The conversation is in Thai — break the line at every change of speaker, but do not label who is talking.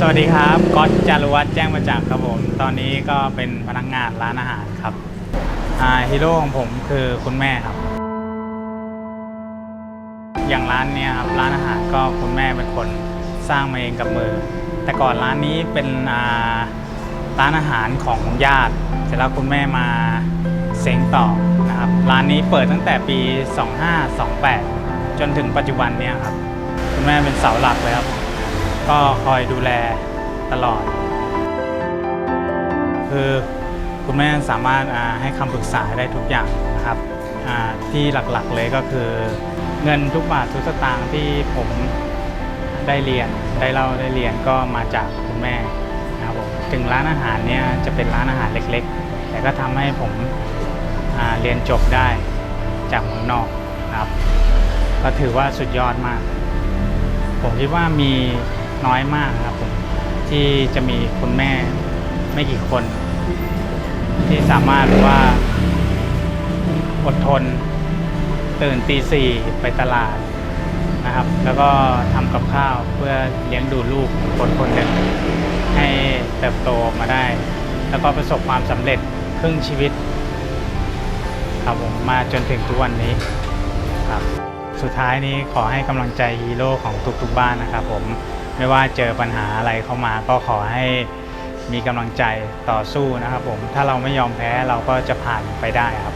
สวัสดีครับก๊อตจารุวัฒน์แจ้งมาจากครับผม ตอนนี้ก็เป็นพนักงานร้านอาหารครับฮีโร่ของผมคือคุณแม่ครับ อย่างร้านเนี่ยครับร้านอาหารก็คุณแม่เป็นคนสร้างมาเองกับมือ แต่ก่อนร้านนี้เป็นร้านอาหารของญาติ เสร็จแล้วคุณแม่มาเซ้งต่อนะครับร้านนี้เปิดตั้งแต่ปี 2528 จนถึงปัจจุบันเนี่ยครับ คุณแม่เป็นเสาหลักเลยครับ ก็คอยดูแลตลอด คือคุณแม่สามารถให้คำปรึกษาได้ทุกอย่างนะครับที่หลักๆเลยก็คือเงินทุกบาททุกสตางค์ที่ผมได้เรียนได้เล่าได้เรียนก็มาจากคุณแม่นะครับผมถึงร้านอาหารเนี่ยจะเป็นร้านอาหารเล็กๆ แต่ก็ทำให้ผมเรียนจบได้จากเมืองนอกนะครับ ก็ถือว่าสุดยอดมาก ผมคิดว่ามี น้อยมากครับผมที่จะมีคุณแม่ไม่กี่คน ที่สามารถว่าอดทนตื่นตีสี่ไปตลาดนะครับ แล้วก็ทำกับข้าวเพื่อเลี้ยงดูลูกคนคนหนึ่งให้เติบโตมาได้ แล้วก็ประสบความสำเร็จครึ่งชีวิตครับผมมาจนถึงทุกวันนี้ครับ สุดท้ายนี้ขอให้กำลังใจฮีโร่ของทุกๆบ้านนะครับผม ไม่ว่าเจอปัญหาอะไรเข้ามาก็ขอให้มีกำลังใจต่อสู้นะครับผมถ้าเราไม่ยอมแพ้เราก็จะผ่านไปได้ครับ